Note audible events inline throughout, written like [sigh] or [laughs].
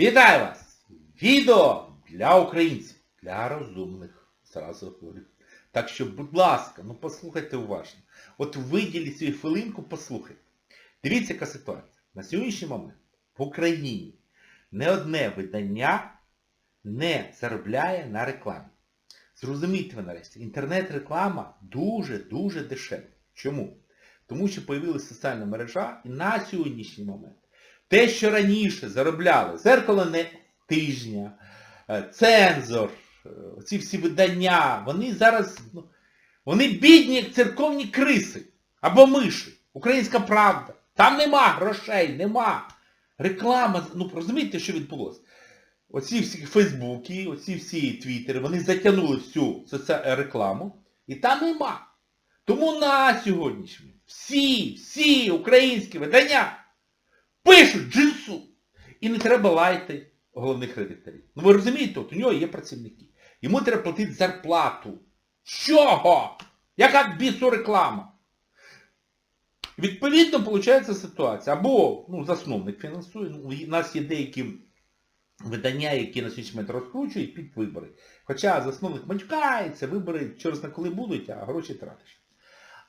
Вітаю вас! Відео для українців, для розумних, зразу говорю. Так що, будь ласка, ну послухайте уважно. От виділіть свою хвилинку, послухайте. Дивіться, яка ситуація. На сьогоднішній момент в Україні не одне видання не заробляє на рекламі. Зрозумійте ви нарешті, інтернет-реклама дуже-дуже дешева. Чому? Тому що появилася соціальна мережа і на сьогоднішній момент те, що раніше заробляли зеркало не тижня, е, цензор, е, ці всі видання, вони зараз, ну, вони бідні, як церковні криси або миші. Українська правда. Там нема грошей, нема. Реклама, ну розумієте, що відбулося? Оці всі Фейсбуки, оці всі Твіттери, вони затягнули всю рекламу, і там нема. Тому на сьогоднішній всі, всі українські видання пишуть джинсу. І не треба лаяти головних редакторів. Ну ви розумієте, от у нього є працівники. Йому треба платити зарплату. З чого? Яка бісу реклама? Відповідно, виходить ситуація. Або ну, засновник фінансує, ну, у нас є деякі видання, які на сьогоднішній момент розкручують під вибори. Хоча засновник матюкається, вибори через на коли будуть, а гроші тратиш.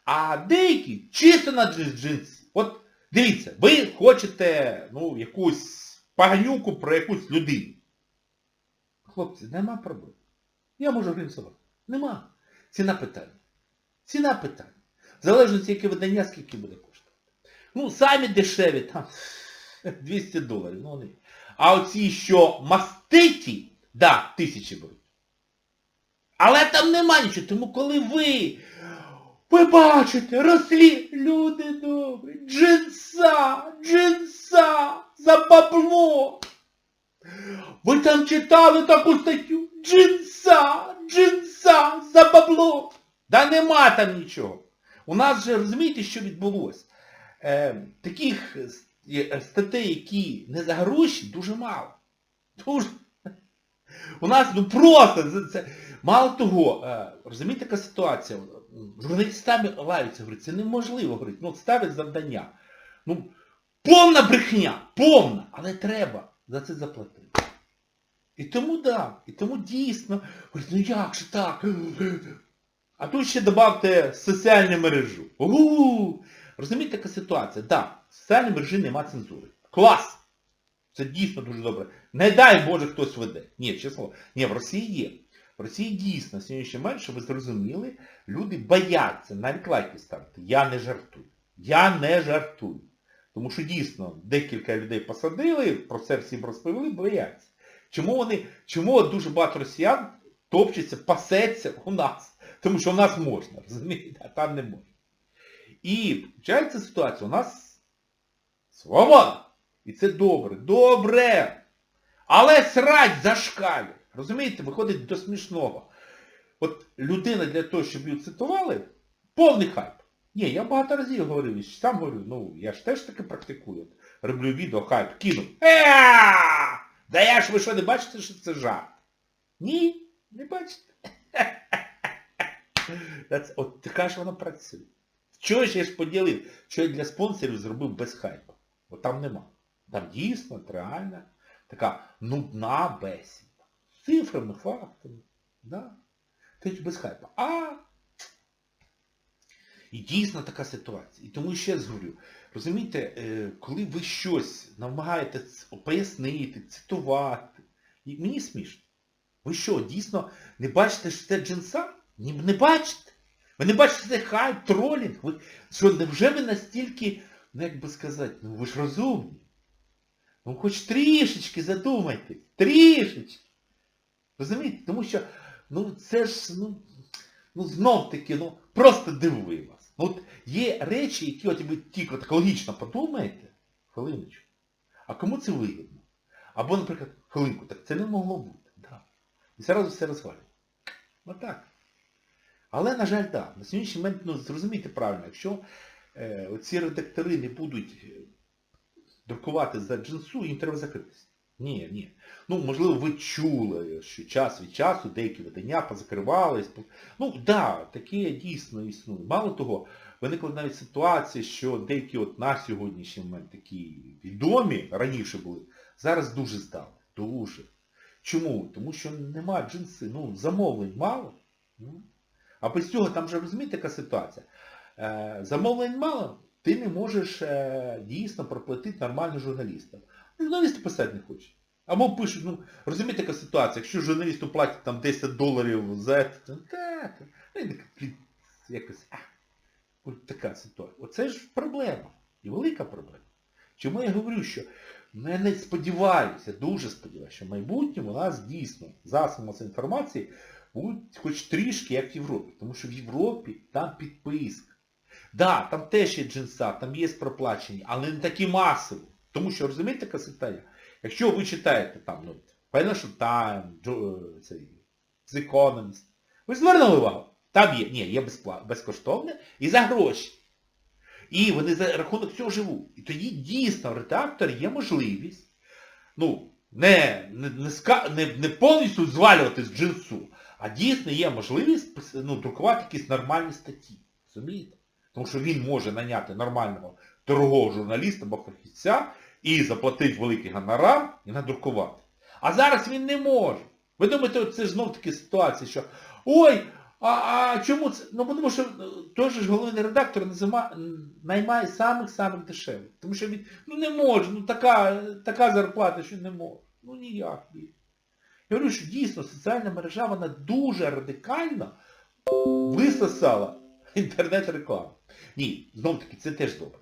А деякі чисто на джинс. От дивіться, ви хочете ну, якусь поганюку про якусь людину. Хлопці, нема проблем. Я можу організувати. Нема. Ціна питання. Ціна питання. В залежності, яке видання, скільки буде коштувати. Ну, самі дешеві, там [laughs] 200 доларів. Ну, вони. А оці, що маститі, да, тисячі беруть. Але там нема нічого. Тому коли ви, ви бачите, рослі, люди добрі, джинса, джинса, за бабло. Ви там читали таку статтю? Джинса, джинса, за бабло. Да нема там нічого. У нас же, розумієте, що відбулося? Е, таких статей, які не за гроші, дуже мало. Дуже. У нас ну просто це, мало того, е, розумієте, яка ситуація? Журналістами лаються, говорять, це неможливо, говорить, ну ставить завдання. Ну, повна брехня, повна, але треба за це заплатити. І тому да, і тому дійсно, говорить, ну як же так? А тут ще додавте соціальну мережу. У-у-у! Розумієте, яка ситуація? Так, да, в соціальній мережі нема цензури. Клас! Це дійсно дуже добре. Не дай Боже хтось веде. Ні, чесно. Ні, в Росії є. В Росії дійсно сьогодні менше, ви зрозуміли, люди бояться навіть лайки ставити. Я не жартую. Я не жартую. Тому що дійсно декілька людей посадили, про це всім розповіли, бояться. Чому вони, чому дуже багато росіян топчеться, пасеться у нас? Тому що у нас можна, розумієте, а там не можна. І вчається ситуація, у нас свобода. І це добре. Добре! Але срать зашкалює. Розумієте, виходить до смішного. От людина для того, щоб її цитували, повний хайп. Ні, я багато разів говорив, і сам говорю, ну, я ж теж таки практикую. Роблю відео, хайп, кину. Да я ж ви що, не бачите, що це жарт? Ні, не бачите. От така ж вона працює. Чого ж я ж поділив? Що я для спонсорів зробив без хайпу? От там нема. Там дійсно, реальна, така нудна бесіда. Цифрами, фактами. Да? Тобто без хайпу. А і дійсно така ситуація. І тому ще раз говорю, розумієте, е, коли ви щось намагаєте ц- пояснити, цитувати, і мені смішно. Ви що, дійсно не бачите, що це джинса? Ні, не бачите? Ви не бачите це хайп, тролінг? Ви, що, невже ви настільки, ну як би сказати, ну ви ж розумні. Ну хоч трішечки задумайтесь. Трішечки. Розумієте? Тому що, ну це ж, ну, ну знов таки, ну просто дивує вас. От є речі, які от ви тільки так логічно подумаєте, хвилиночку, а кому це вигідно? Або, наприклад, хвилинку, так це не могло бути. Да. І зразу все розвалює. Отак. Але, на жаль, так. На сьогоднішній момент, ну, зрозумійте правильно, якщо е, оці редактори не будуть е, друкувати за джинсу, їм треба закритися. Ні, ні. Ну, можливо, ви чули, що час від часу деякі видання позакривались. Ну, так, да, таке дійсно існує. Мало того, виникла навіть ситуація, що деякі от на сьогоднішній момент такі відомі, раніше були, зараз дуже здали. Дуже. Чому? Тому що нема джинси, ну, замовлень мало. Ну. А без цього там же розумієте, яка ситуація. Е, замовлень мало, ти не можеш е, дійсно проплатити нормально журналістам. Журналісти писати не хочуть. Або пишуть, ну, розумієте, яка ситуація, якщо журналісту платять там 10 доларів за це, то так, ну, так, якось, а, от така ситуація. Оце ж проблема. І велика проблема. Чому я говорю, що я не сподіваюся, дуже сподіваюся, що в майбутньому у нас дійсно засоби масової інформації будуть хоч трішки, як в Європі. Тому що в Європі там підписка. Да, там теж є джинса, там є проплачені, але не такі масові. Тому що, розумієте, яка ситуація? Якщо ви читаєте там, ну, Financial Times, цей, The Economist, ви звернули увагу? Там є, ні, є безкоштовне і за гроші. І вони за рахунок цього живуть. І тоді дійсно в редакторі є можливість, ну, не, не, не, ска- не, не повністю звалювати з джинсу, а дійсно є можливість ну, друкувати якісь нормальні статті. Розумієте? Тому що він може наняти нормального дорогого журналіста або фахівця і заплатити великий гонорар і надрукувати. А зараз він не може. Ви думаєте, це знов таки ситуація, що ой, а, а чому це? Ну тому що е, той же ж головний редактор наймає самих-самих дешевих. Тому що він ну не може, ну така, така зарплата, що не може. Ну ніяк. ні. Я говорю, що дійсно соціальна мережа, вона дуже радикально висосала інтернет-рекламу. Ні, знов таки, це теж добре.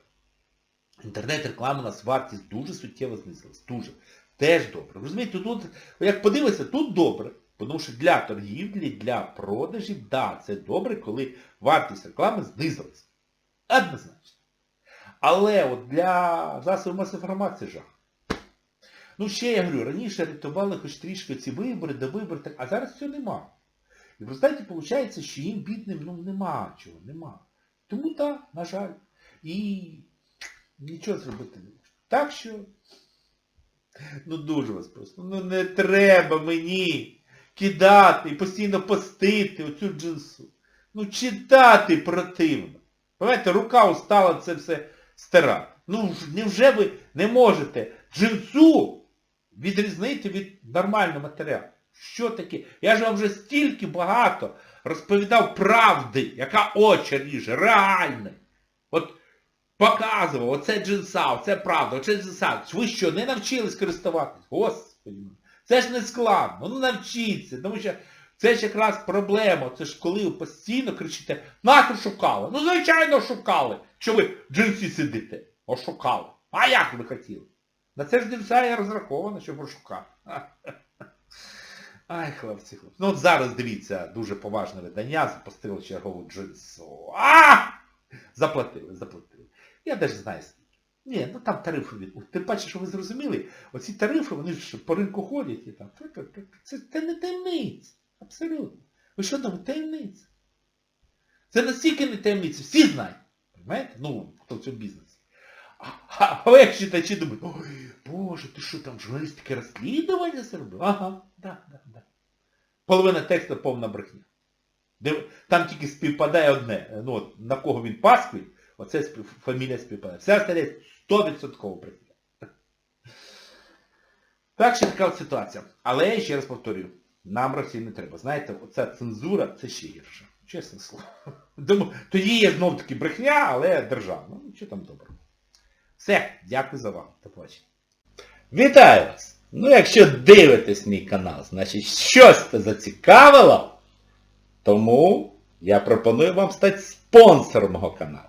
Інтернет-реклама у нас вартість дуже суттєво знизилась. Дуже. Теж добре. Розумієте, тут, як подивитися, тут добре. Тому що для торгівлі, для продажів, да, це добре, коли вартість реклами знизилась. Однозначно. Але от для засобів масової інформації жах. Ну ще я говорю, раніше рятували хоч трішки ці вибори, до вибори, так, а зараз цього нема. І в результаті виходить, що їм бідним ну, нема чого, нема. Тому так, на жаль. І нічого зробити не можна. Так що, ну дуже вас просто, ну не треба мені кидати і постійно постити оцю джинсу. Ну читати противно. Понимаєте, рука устала це все стирати. Ну невже ви не можете джинсу відрізнити від нормального матеріалу? Що таке? Я ж вам вже стільки багато розповідав правди, яка очі ріже, реальне. Показував, оце джинса, оце правда, оце джинса. Ви що, не навчились користуватись? Господи. Це ж не складно, ну навчіться, тому що це ж якраз проблема. Це ж коли ви постійно кричите, нахер шукали. Ну, звичайно, шукали, що ви в джинсі сидите. Ошукали. А як ви хотіли? На це ж джинса і розраховано, щоб розшукати. Ай, хлопці, хлопці. Ну от зараз дивіться, дуже поважне видання, запустило чергову джинсу. А! Заплатили, заплатили. Я навіть знаю скільки. Ні, ну там тарифи від. Ти бачиш, що ви зрозуміли, оці тарифи, вони ж по ринку ходять і там. Це, це не таємниця. Абсолютно. Ви що думаєте, таємниця? Це настільки не таємниця, всі знають. Понимаєте? Ну, хто в цьому бізнесі. А, як читачі думають, ой, Боже, ти що там журналістське розслідування зробив? Ага, да, да, да. Половина тексту повна брехня. Там тільки співпадає одне. Ну, на кого він пасквить, оце фамілія співпадає. Все остальне 100% брехня. Так що така ситуація. Але я ще раз повторюю, нам Росії не треба. Знаєте, оця цензура це ще гірше. Чесне слово. Думаю, тоді є знов таки брехня, але державна. Ну, що там доброго. Все, дякую за увагу. До побачення. Вітаю вас! Ну якщо дивитесь мій канал, значить щось це зацікавило, тому я пропоную вам стати спонсором мого каналу.